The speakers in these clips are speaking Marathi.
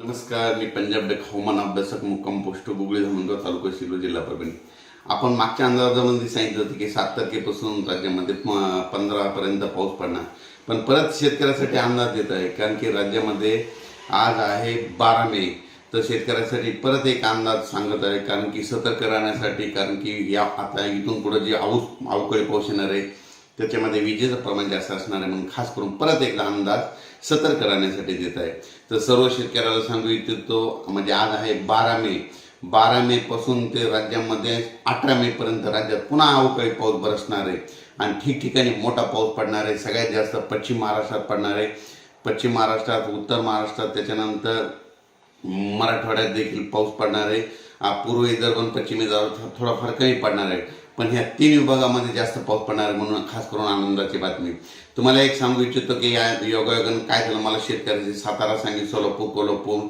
नमस्कार मी पंजाब डेक हवामान अभ्यासक मुक्काम पोस्ट गुगळी धामणगाव तालुका शिलो जिल्हा परभणी. आपण मागच्या अंदाजामध्ये सांगितलं होतं की सात तारखेपासून राज्यामध्ये पंधरापर्यंत पाऊस पडणार. पण परत शेतकऱ्यासाठी अंदाज देत आहे कारण की राज्यामध्ये आज आहे बारा मे. तर शेतकऱ्यासाठी परत एक अंदाज सांगत आहे कारण की सतर्क राहण्यासाठी कारण की या आता इथून पुढे जे आऊस अवकाळी पाऊस येणार आहे त्याच्यामध्ये विजेचं प्रमाण जास्त असणार आहे म्हणून खास करून परत एकदा अंदाज सतर्क राहण्यासाठी देत आहे. तर सर्व शेतकऱ्याला सांगू इच्छितो म्हणजे आज आहे बारा मे. बारा मे पासून ते राज्यामध्ये अठरा मे पर्यंत राज्यात पुन्हा अवकाळी पाऊस बरसणार आहे. आणि ठिकठिकाणी मोठा पाऊस पडणार आहे. सगळ्यात जास्त पश्चिम महाराष्ट्रात पडणार आहे. पश्चिम महाराष्ट्रात उत्तर महाराष्ट्रात त्याच्यानंतर मराठवाड्यात देखील पाऊस पडणार आहे. पूर्व विदर्भ पश्चिम विदर्भात थोडाफार कमी पडणार आहे पण ह्या तीन विभागामध्ये जास्त पाऊस पडणार आहे म्हणून खास करून आनंदाची बातमी. तुम्हाला एक सांगू इच्छितो की या योगायोगानं काय झालं? मला शेतकऱ्याचे सातारा सांगली सोलापूर कोल्हापूर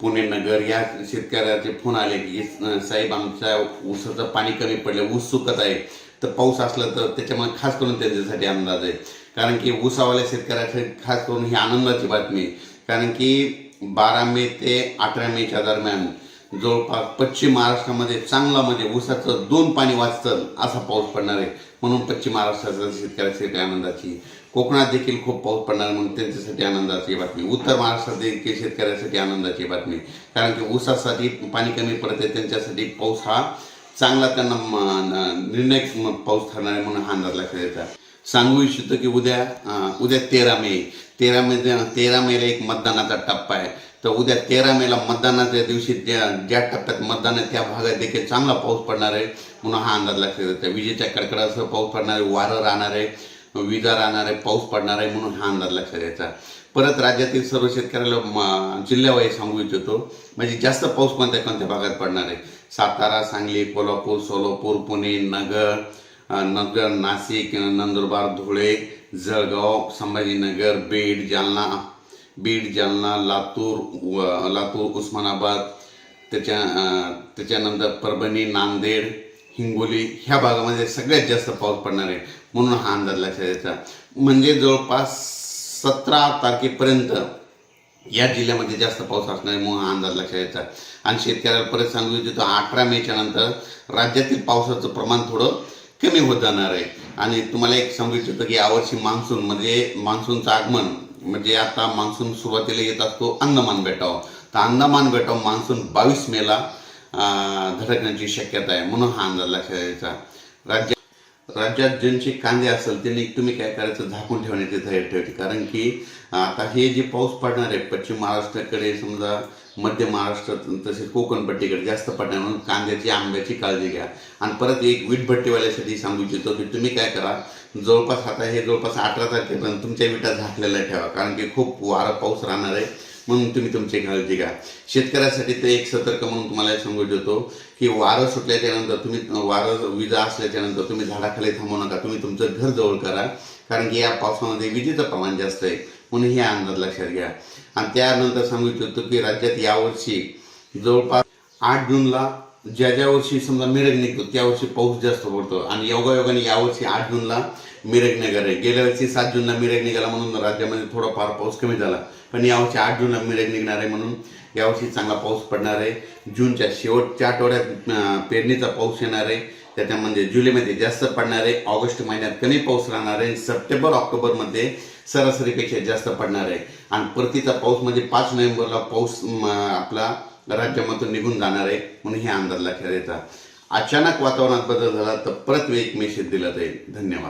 पुणे नगर या शेतकऱ्याचे फोन आले की साहेब आमच्या ऊसाचं पाणी कमी पडलं ऊस सुकत आहे. तर पाऊस असला तर त्याच्यामुळे खास करून त्यांच्यासाठी अंदाज आहे. कारण की ऊसावाल्या शेतकऱ्यासाठी खास करून ही आनंदाची बातमी आहे. कारण की बारा मे ते अठरा मेच्या दरम्यान जवळपास पश्चिम महाराष्ट्रामध्ये चांगला म्हणजे ऊसाचं दोन पाणी वाचतं असा पाऊस पडणार आहे. म्हणून पश्चिम महाराष्ट्राच्या शेतकऱ्यासाठी आनंदाची कोकणात देखील खूप पाऊस पडणार आहे म्हणून त्यांच्यासाठी आनंदाची बातमी. उत्तर महाराष्ट्रात देखील शेतकऱ्यासाठी आनंदाची बातमी. कारण की ऊसासाठी पाणी कमी पडते त्यांच्यासाठी पाऊस हा चांगला त्यांना निर्णय पाऊस ठरणार आहे म्हणून हा अंदाज लक्षात येतात सांगू इच्छितो की उद्या उद्या तेरा मे. तेरा मे तेरा मेला एक मतदानाचा टप्पा आहे. तर उद्या तेरा मेला मतदानाच्या दिवशी ज्या ज्या टप्प्यात मतदान आहे त्या भागात देखील चांगला पाऊस पडणार आहे. म्हणून हा अंदाज लक्षात येतो. विजेच्या कडकडासह पाऊस पडणार आहे वारं राहणार आहे विजा राहणार आहे पाऊस पडणार आहे म्हणून हा अंदाज लक्षात यायचा. परत राज्यातील सर्व शेतकऱ्याला म- जिल्ह्यावाईज सांगू इच्छितो म्हणजे जास्त पाऊस कोणत्या कोणत्या भागात पडणार आहे? सातारा सांगली कोल्हापूर सोलापूर पुणे नगर नगर नाशिक नंदुरबार धुळे जळगाव संभाजीनगर बीड जालना बीड जालना लातूर लातूर उस्मानाबाद त्याच्या त्याच्यानंतर परभणी नांदेड हिंगोली ह्या भागामध्ये सगळ्यात जास्त पाऊस पडणार आहे म्हणून हा अंदाज लक्षात यायचा म्हणजे जवळपास सतरा तारखेपर्यंत या जिल्ह्यामध्ये जास्त पाऊस असणार आहे म्हणून हा अंदाज लक्षात यायचा आणि शेतकऱ्याला परत सांगू इच्छितो अठरा मेच्या नंतर राज्यातील पावसाचं प्रमाण थोडं कमी होत जाणार आहे. आणि तुम्हाला एक सांगू इच्छितो की यावर्षी मान्सून म्हणजे मान्सूनचं आगमन म्हणजे आता मान्सून सुरुवातीला येत असतो अंदमान बेटावर तर अंदमान बेटावर मान्सून बावीस मेला अं, धडकण्याची शक्यता आहे म्हणून हा अंदाज लक्षात द्यायचा राज्य राज्यात ज्यांचे कांदे असेल त्यांनी तुम्ही काय करायचं? झाकून ठेवण्याची तयारी ठेवायची. कारण की आता हे जे पाऊस पडणार आहे पश्चिम महाराष्ट्राकडे समजा मध्य महाराष्ट्रात तसेच कोकणपट्टीकडे जास्त पडणार म्हणून कांद्याची आंब्याची काळजी घ्या. आणि परत एक वीटभट्टीवाल्यासाठी सांगू इच्छितो की तुम्ही काय करा जवळपास आता हे जवळपास अठरा तारखेपर्यंत तुमच्या विटा झाकलेल्या ठेवा. कारण की खूप वारा पाऊस राहणार आहे. म्हणून तुम्ही तुमची काळजी घ्या. शेतकऱ्यासाठी ते एक सतर्क म्हणून तुम्हाला सांगू देतो की वारं सुटल्याच्या नंतर तुम्ही वारं विजा असल्याच्या नंतर तुम्ही झाडाखाली थांबू नका. तुम्ही तुमचं घर जवळ करा. कारण की या पावसामध्ये विजेचं प्रमाण जास्त आहे. म्हणून हे अंदाज लक्षात घ्या. आणि त्यानंतर सांगू इच्छितो की राज्यात यावर्षी जवळपास आठ जूनला ज्या ज्या वर्षी समजा मिरग निघतो त्या वर्षी पाऊस जास्त पडतो. आणि योगायोगाने यावर्षी आठ जूनला मिरग निघाल आहे. गेल्या वर्षी सात जूनला मिरग निघाला म्हणून राज्यामध्ये थोडाफार पाऊस कमी झाला. पण यावर्षी आठ जूनला मिरग निघणार आहे म्हणून यावर्षी चांगला पाऊस पडणार आहे. जूनच्या शेवटच्या आठवड्यात पेरणीचा पाऊस येणार आहे. त्याच्यामध्ये जुलैमध्ये जास्त पडणार आहे. ऑगस्ट महिन्यात कमी पाऊस राहणार आहे. सप्टेंबर ऑक्टोबरमध्ये सरासरीपेक्षा जास्त पडणार आहे. आणि परतीचा पाऊस म्हणजे पाच नोव्हेंबरला पाऊस आपला राज्यामधून निघून जाणार आहे म्हणून हे अंदाज लक्षात येतात. अचानक वातावरणात बदल झाला तर परत एक मेसेज दिला जाईल. धन्यवाद.